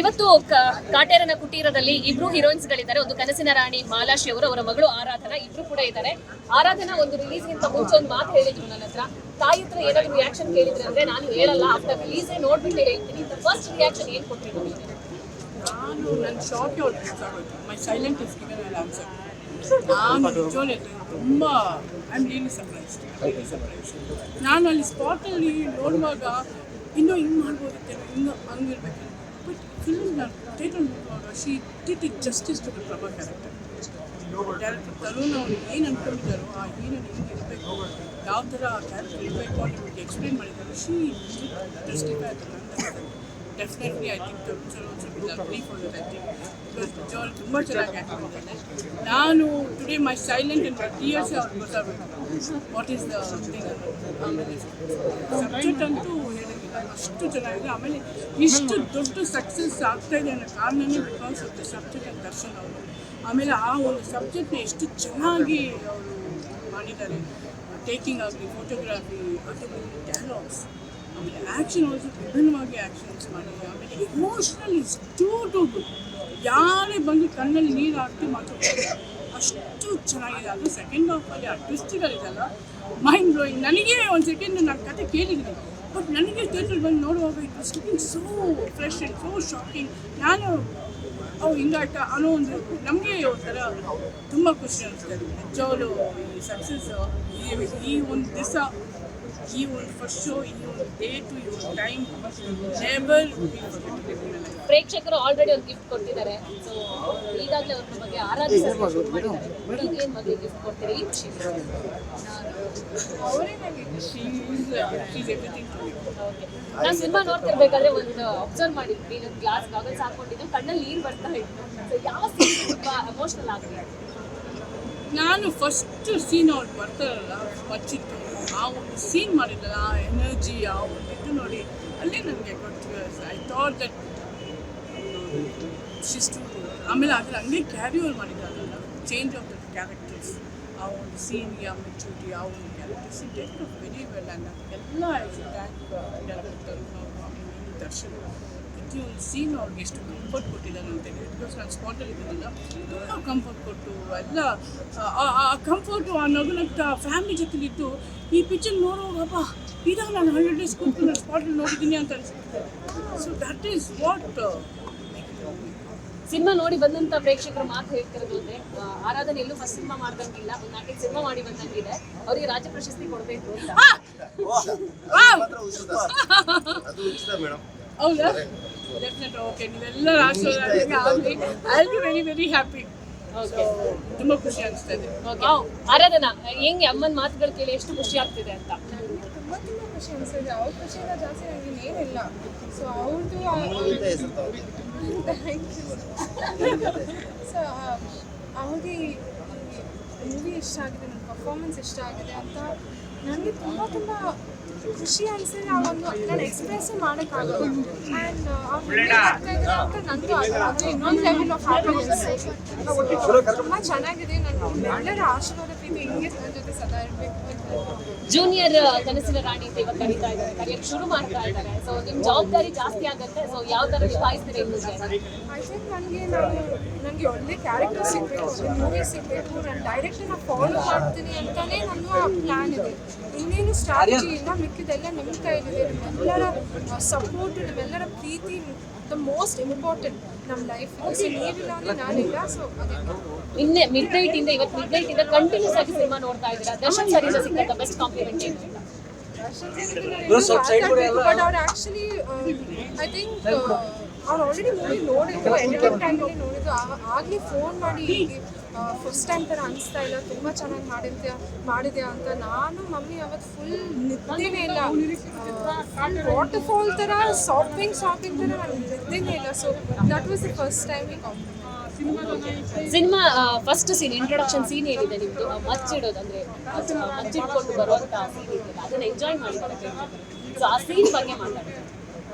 ಇವತ್ತು ಕಾಟೇರನ ಕುಟೀರದಲ್ಲಿ ಇಬ್ರು ಹೀರೋಯಿನ್ಸ್ ಗಳಿದ್ದಾರೆ ಒಂದು ಕನಸಿನ ರಾಣಿ ಮಾಲಾಶಿ ಅವರು, ಅವರ ಮಗಳು ಆರಾಧನಾ ಇಬ್ರು ಕೂಡ ಇದ್ದಾರೆ. ಆರಾಧನಾ ಒಂದು ರಿಲೀಸ್ ಗಿಂತ ಮುಂಚೆ ಒಂದು ಮಾತು ಹೇಳಿದ್ರು ನನ್ನ ಹತ್ರ. ತಾಯಿ ಹತ್ರ ಏನಾದ್ರು ರಿಯಾಕ್ಷನ್ ಕೇಳಿದ್ರೆ ಅಂದ್ರೆ ನಾನು ಹೇಳಲ್ಲ. ಆಫ್ಟರ್ ರಿಲೀಸ್ ನೋಡ್ಬಿಟ್ಟು ಹೇಳ್ತೀನಿ. ಫಸ್ಟ್ ರಿಯಾಕ್ಷನ್ ಏನ್ ನಮಗೆ ನಾನು ನನ್ನ ಶಾರ್ಟ್ ಮೈ ತುಂಬ ಐ ಆಮ್ ರಿಯಲಿ ಸರ್ಪ್ರೈಸ್ ನಾನು ಅಲ್ಲಿ ಸ್ಪಾಟಲ್ಲಿ ನೋಡುವಾಗ, ಇನ್ನೂ ಹಿಂಗೆ ಮಾಡ್ಬೋದಿತ್ತೇನೋ ಇನ್ನೂ ಹಂಗಿರ್ಬೇಕು ನಾನು ಥಿಯೇಟರ್ ನೋಡುವಾಗ she did it justice to the Prabha character director Tarun ಅವ್ರು ಏನು ಅನ್ಕೊಂಡಿದ್ದಾರೋ, ಆ ಹೀರೋನ್ ಹೆಂಗೆ ಇರಬೇಕು ಯಾವ ಥರ ಆ ಕ್ಯಾರೆಕ್ಟರ್ ಇರಬೇಕು ಅಂತ ನಿಮಗೆ ಎಕ್ಸ್ಪ್ಲೇನ್ ಮಾಡಿದ್ದಾರೆ. ಶಿ ಜಸ್ಟಿಫೈ ಆಯ್ತು ಡೆಫಿನೆಟ್ಲಿ ಐ ಥಿಂಕ್ ಚಲೋ sir for I think because ತುಂಬ ಚೆನ್ನಾಗಿ ಆ್ಯಕ್ಟ್ ಮಾಡಿದ್ದಾನೆ ನಾನು today my silent and tears ಅವ್ರು ಗೊತ್ತಾಗಬೇಕು ವಾಟ್ ಈಸ್ ದ ಥಿಂಗ್ ಆಮೇಲೆ ಸಬ್ಜೆಕ್ಟ್ ಅಂತೂ ಅಷ್ಟು ಚೆನ್ನಾಗಿದೆ ಆಮೇಲೆ ಇಷ್ಟು ದೊಡ್ಡ ಸಕ್ಸಸ್ ಆಗ್ತಾ ಇದೆ ಅನ್ನೋ ಕಾರಣನೇ because of the subject and Darshan ಅವರು. ಆಮೇಲೆ ಆ ಒಂದು ಸಬ್ಜೆಕ್ಟ್ನ ಎಷ್ಟು ಚೆನ್ನಾಗಿ ಅವರು ಮಾಡಿದ್ದಾರೆ. ಟೇಕಿಂಗ್ ಆಗಲಿ ಫೋಟೋಗ್ರಾಫಿ ಅಥವಾ ಡೈಲಾಗ್ಸ್ ಆಮೇಲೆ ಆ್ಯಕ್ಷನ್ ಆಲ್ಸೋ ವಿಭಿನ್ನವಾಗಿ ಆ್ಯಕ್ಷನ್ಸ್ ಮಾಡಿದ್ದಾರೆ ಆಮೇಲೆ ಎಮೋಷ್ನಲ್ ಇಸ್ ಟೂ ಗುಡ್ ಯಾರೇ ಬಂದು ಕಣ್ಣಲ್ಲಿ ನೀರು ಹಾಕಿ ಮಾತಾಡ್ತಾರೆ ಅಷ್ಟು ಚೆನ್ನಾಗಿದೆ. ಅದು ಸೆಕೆಂಡ್ ಹಾಫಲ್ಲಿ ಆ ಟ್ವಿಸ್ಟ್ಗಳಿದೆಲ್ಲ ಮೈಂಡ್ ಬ್ಲೋಯಿಂಗ್ ನನಗೆ ಒಂದು ಸೆಕೆಂಡ್ ನಾನು ಕತೆ ಕೇಳಿದ್ದೀನಿ. ಬಟ್ ನನಗೆ ಥಿಯೇಟ್ರಲ್ಲಿ ಬಂದು ನೋಡುವಾಗ it was looking so fresh and so shocking ನಾನು ಅವು ಹಿಂಗಾಟ ಅನ್ನೋ ಒಂದು ನಮಗೆ ಒಂಥರ ತುಂಬ ಖುಷಿ ಅನಿಸ್ತದೆ ನಿಜವಾಗ್ಲೂ ಈ ಸಕ್ಸಸ್ ಈ ಒಂದು ದಿವಸ ಈ ಒಂದು ಫಸ್ಟ್ ಶೋ ಈ ಒಂದು ಡೇಟು ಈ ಒಂದು ಟೈಮ್ ನೆವರ್ ಪ್ರೇಕ್ಷಕರು ಆಲ್ರೆಡಿ ಒಂದು ಗಿಫ್ಟ್ ಕೊಟ್ಟಿದ್ದಾರೆ. ಸೊ ಈಗಾಗಲೇ ಅವ್ರ ಬಗ್ಗೆ ಆರಾಧನೆ ಏನ್ ಬಗ್ಗೆ ಗಿಫ್ಟ್ ಕೊಡ್ತೀರಿ? ನಾವು ಸಿನಿಮಾ ನೋಡ್ತಿರ್ಬೇಕಾದ್ರೆ ಒಂದು ಅಬ್ಸರ್ವ್ ಮಾಡಿದ್ವಿ ಒಂದು ಗ್ಲಾಸ್ ಗಾಗಲ್ಸ್ ಹಾಕೊಂಡಿದ್ದು ಕಣ್ಣಲ್ಲಿ ನೀರು ಬರ್ತಾ ಇತ್ತು. ಸೊ ಯಾವ ಸೀನ್ ತುಂಬಾ ಎಮೋಷನಲ್ ಆಗಿದೆ ನಾನು ಫಸ್ಟ್ ಸೀನ್ ಅವ್ರು ಬರ್ತಾರಲ್ಲ ಮಚ್ಚಿತ್ತು. ಆ ಒಂದು ಸೀನ್ ಮಾಡಿದ್ದಲ್ಲ ಆ ಎನರ್ಜಿ ಆ ಒಂದು ಇದು ನೋಡಿ, ಅಲ್ಲಿ ನನಗೆ ಗೊತ್ತು ಐ ಥಾಟ್ ದಟ್ ಶಿಸ್ಟು ಆಮೇಲೆ ಅದ್ರ ಹಂಗೆ ಕ್ಯಾರಿ ಓವರ್ ಮಾಡಿದ್ದಾರಲ್ಲ ಚೇಂಜ್ ಆಫ್ ದ ಕ್ಯಾರೆಕ್ಟರ್ಸ್ ಆ ಒಂದು ಸೀನ್ಗೆ ಆ ಮೆಚೂರಿಟಿ ಆ ಒಂದು characters take very well and ಅದಕ್ಕೆಲ್ಲ ಟ್ಯಾಂಕ್ ಡೈರೆಕ್ಟರ್ ಆಮೇಲೆ ದರ್ಶನ್. ಪ್ರತಿಯೊಂದು ಸೀನ್ ಅವ್ರಿಗೆ ಎಷ್ಟು ಕಂಫರ್ಟ್ ಕೊಟ್ಟಿದ್ದಾನೆ ಅಂತೇಳಿ ಬಿಕಾಸ್ ನಾನು ಸ್ಪಾಟಲ್ಲಿ ಇದ್ದಿಲ್ಲ ತುಂಬ ಕಂಫರ್ಟ್ ಕೊಟ್ಟು ಎಲ್ಲ ಆ- ಕಂಫರ್ಟು ಆ ನಗುನಗ್ತ ಫ್ಯಾಮಿಲಿ ಜೊತೆಲಿದ್ದು ಈ ಪಿಕ್ಚರ್ ನೋಡುವಾಗಪ್ಪ ಇದಾಗ ನಾನು ಹಂಡ್ರೆಡ್ ಡೇಸ್ ಕೊಟ್ಟು ನಾನು ಸ್ಪಾಟಲ್ಲಿ ನೋಡಿದ್ದೀನಿ ಅಂತ ಅನಿಸುತ್ತೆ. So that is what cinema ನೋಡಿ ಬಂದಂತ ಪ್ರೇಕ್ಷಕರು ಮಾತು ಹೇಳ್ತಿರೋದು ಅಂದ್ರೆ ಆರಾಧನೆ ಎಲ್ಲೂ ಫಸ್ಟ್ ಸಿನಿಮಾ ಮಾಡ್ದಂಗಿಲ್ಲ. ಒಂದು ನಾಲ್ಕೈದು ಸಿನಿಮಾ ಮಾಡಿ ಬಂದಂಗಿದೆ. ಅವರಿಗೆ ರಾಜ್ಯ ಪ್ರಶಸ್ತಿ ಕೊಡಬೇಕು ಅಂತ. ಹೌದಾ? ಡೆಫಿನೆಟ್ ಓಕೆ ನೀವೆಲ್ಲ ಆಶೀರ್ವಾದ ಆಗಲಿ I be very very happy okay ತುಂಬ ಖುಷಿ ಅನಿಸ್ತಾ ಇದೆ. ಓಕೆ ಆರಾಧನಾ ಹೆಂಗೆ ಅಮ್ಮನ ಮಾತುಗಳು ಕೇಳಿ ಎಷ್ಟು ಖುಷಿ ಆಗ್ತಿದೆ ಅಂತ? ತುಂಬ ತುಂಬ ಖುಷಿ ಅನಿಸ್ತಿದೆ ಅವ್ರ ಖುಷಿಯಿಂದ ಜಾಸ್ತಿ ನನಗೆ ಏನಿಲ್ಲ. ಸೊ ಅವ್ರದ್ದು ಸೊ ಅವ್ರಿಗೆ ಮೂವಿ ಇಷ್ಟ ಆಗಿದೆ ನನ್ನ ಪರ್ಫಾರ್ಮೆನ್ಸ್ ಇಷ್ಟ ಆಗಿದೆ ಅಂತ. ನನಗೆ ತುಂಬ ತುಂಬ ಖುಷಿ ಅನಿಸಿದೆ ಆ ಒಂದು ನಾನು ಎಕ್ಸ್ಪ್ರೆಸ್ ಮಾಡೋಕ್ಕಾಗಲ್ಲ. ಆ್ಯಂಡ್ ಅವ್ರು ಅದು ಇನ್ನೊಂದು ಲೆವೆಲ್ ಆಫ್ ಹ್ಯಾಪಿನೆಸ್ ತುಂಬ ಚೆನ್ನಾಗಿದೆ. ನಾನು ಎಲ್ಲರ ಆಶೀರ್ವಾದ ಪ್ರೀತಿ ಹಿಂಗೆ ನನ್ನ ಜೊತೆ ಸದಾ ಇರಬೇಕು ಅಂತ ಜೂನಿಯರ್ ಕನಸಿನ ರಾಣಿ ಅಂತ ಇವಾಗ ಕರೀತಾ ಇದ್ದಾರೆ. ಕರೆಯಕ್ಕೆ ಶುರು ಮಾಡ್ತಾ ಇದ್ದಾರೆ. ಸೊ ನಿಮ್ ಜವಾಬ್ದಾರಿ ಜಾಸ್ತಿ ಆಗುತ್ತೆ. ಸೊ ಯಾವ ತರ ನಿಭಾಯಿಸ್ತೀರಿ ಐ ಥಿಂಕ್ ನನಗೆ ನಾನು ನನಗೆ ಒಳ್ಳೆ ಕ್ಯಾರೆಕ್ಟರ್ ಸಿಗಬೇಕು ಮೂವಿ ಸಿಗಬೇಕು. ನಾನು ಡೈರೆಕ್ಷನ್ ಫಾಲೋ ಮಾಡ್ತೀನಿ ಅಂತಲೇ ನನ್ನ ಪ್ಲ್ಯಾನ್ ಇದೆ. ಇನ್ನೇನು ಸ್ಟ್ರಾಟಜಿ ಇಲ್ಲ. ಮಿಕ್ಕಿದೆಲ್ಲ ನಿಮ್ಮ ಕೈಲಿದೆ. ನಿಮ್ಮೆಲ್ಲರ ಸಪೋರ್ಟ್ ನಿಮ್ಮೆಲ್ಲರ ಪ್ರೀತಿ ದ ಮೋಸ್ಟ್ ಇಂಪಾರ್ಟೆಂಟ್ ನಮ್ಮ ಲೈಫ್ ಸೊ ನೀವಿಲ್ಲ ಅಂದ್ರೆ ನಾನಿಲ್ಲ. ಸೊ ಅದೇ ನಿನ್ನೆ ಮಿಡ್ ನೈಟ್ ಇಂದ ಇವತ್ತು ಮಿಡ್ ನೈಟ್ ಇಂದ ಕಂಟಿನ್ಯೂಸ್ ಆಗಿ ಸಿನಿಮಾ ನೋಡ್ತಾ ಇದ್ದೀರಾ? ದರ್ಶನ್ ಸರಿಂದ ಸಿಕ್ಕ ಬೆಸ್ಟ್ ಕಾಂಪ್ಲಿಮೆಂಟ್ ಏನು? ಬಟ್ ಅವ್ರು ಆಕ್ಚುಲಿ ಐ ಥಿಂಕ್ ಅವ್ರು ಆಲ್ರೆಡಿ ಮೂವಿ ನೋಡಿದ್ರು. ಎಂಟರ್ಟೈನ್ಮೆಂಟ್ ನೋಡಿದ್ರು. ನೋಡಿದ್ದು ಆ- ಫೋನ್ ಮಾಡಿ ಫಸ್ಟ್ ಟೈಮ್ ಥರ ಅನಿಸ್ತಾ ಇಲ್ಲ. ತುಂಬ ಚೆನ್ನಾಗಿ ಮಾಡಿದ್ದೆ ಮಾಡಿದ್ಯಾ ಅಂತ ನಾನು, ಮಮ್ಮಿ ಅವತ್ತು ಫುಲ್ ನಿದ್ದೆನೇ ಇಲ್ಲ. ವಾಟರ್ ಫಾಲ್ ಥರ ಶಾಪಿಂಗ್ ಶಾಪಿಂಗ್ ಥರ ನಾನು ನಿದ್ದೆನೇ ಇಲ್ಲ. So that was the first time ಈ cinema first scene introduction scene ಏನಿದೆ ನಿಮ್ದು? ಮಚ್ಚಿಡೋದು ಅಂದ್ರೆ ಅದು ಮಚ್ಚಿಡ್ಕೊಂಡು ಬರುವಂತ ಸೀನ್ ಇದೆಯಲ್ಲ ಅದನ್ನ ಎಂಜಾಯ್ ಮಾಡಿದ್ದಾರೆ ಸೊ ಆ ಸೀನ್ ಬಗ್ಗೆ ಮಾತಾಡಿ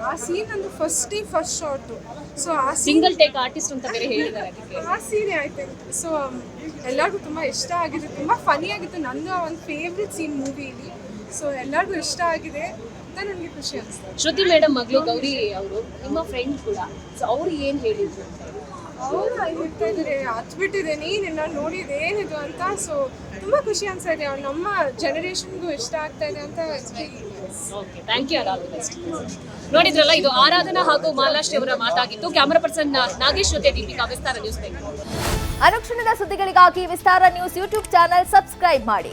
ಆ ಸೀನ್ ನಂದು ಫಸ್ಟ್ ಫಸ್ಟ್ ಶಾರ್ಟು ಸೊ ಆ ಸಿಂಗಲ್ ಟೇಕ್ ಆರ್ಟಿಸ್ಟ್ ಅಂತ ಬೇರೆ ಹೇಳಿದ್ದಾರೆ ಅದಕ್ಕೆ. ಆ ಸೀರೆ ಆಯ್ತು. ಸೊ ಎಲ್ಲರಿಗೂ ತುಂಬ ಇಷ್ಟ ಆಗಿದೆ. ತುಂಬ ಫನಿ ಆಗಿತ್ತು. ನನ್ನ ಒಂದು ಫೇವ್ರೆಟ್ ಸೀನ್ ಮೂವಿಲಿ ಸೊ ಎಲ್ಲರಿಗೂ ಇಷ್ಟ ಆಗಿದೆ ಅಂತ ನನಗೆ ಖುಷಿ ಅನಿಸ್ತದೆ ಶ್ರುತಿ ಮೇಡಮ್ ಮಗಳು ಗೌರಿ ಅವರು ನಿಮ್ಮ ಫ್ರೆಂಡ್ ಕೂಡ. ಸೊ ಅವರು ಏನು ಹೇಳಿದ್ರು ಅವರು ಹೇಳ್ತಾ ಇದ್ದಾರೆ ಹತ್ಬಿಟ್ಟಿದೆ ನಿನ್ನ ನೋಡಿದ ಏನಿದು ಅಂತ? ಸೊ ತುಂಬ ಖುಷಿ ಅನ್ಸ್ತಾ ಇದೆ. ಅವ್ರು ನಮ್ಮ ಜನರೇಷನ್ಗೂ ಇಷ್ಟ ಆಗ್ತಾ ಇದೆ ಅಂತ ಓಕೆ ಥ್ಯಾಂಕ್ ಯು ನೋಡಿದ್ರಲ್ಲ ಇದು ಆರಾಧನಾ ಹಾಗೂ ಮಾಲಾಶ್ರೀ ಅವರ ಮಾತಾಗಿತ್ತು ಕ್ಯಾಮರಾ ಪರ್ಸನ್ ನಾಗೇಶ್ ಜೊತೆ ದೀಪಿಕಾ ವಿಸ್ತಾರ ನ್ಯೂಸ್ ಬೆಂಗಳೂರು ಅನುಕ್ಷಣದ ಸುದ್ದಿಗಳಿಗಾಗಿ Vistara news YouTube channel subscribe ಮಾಡಿ.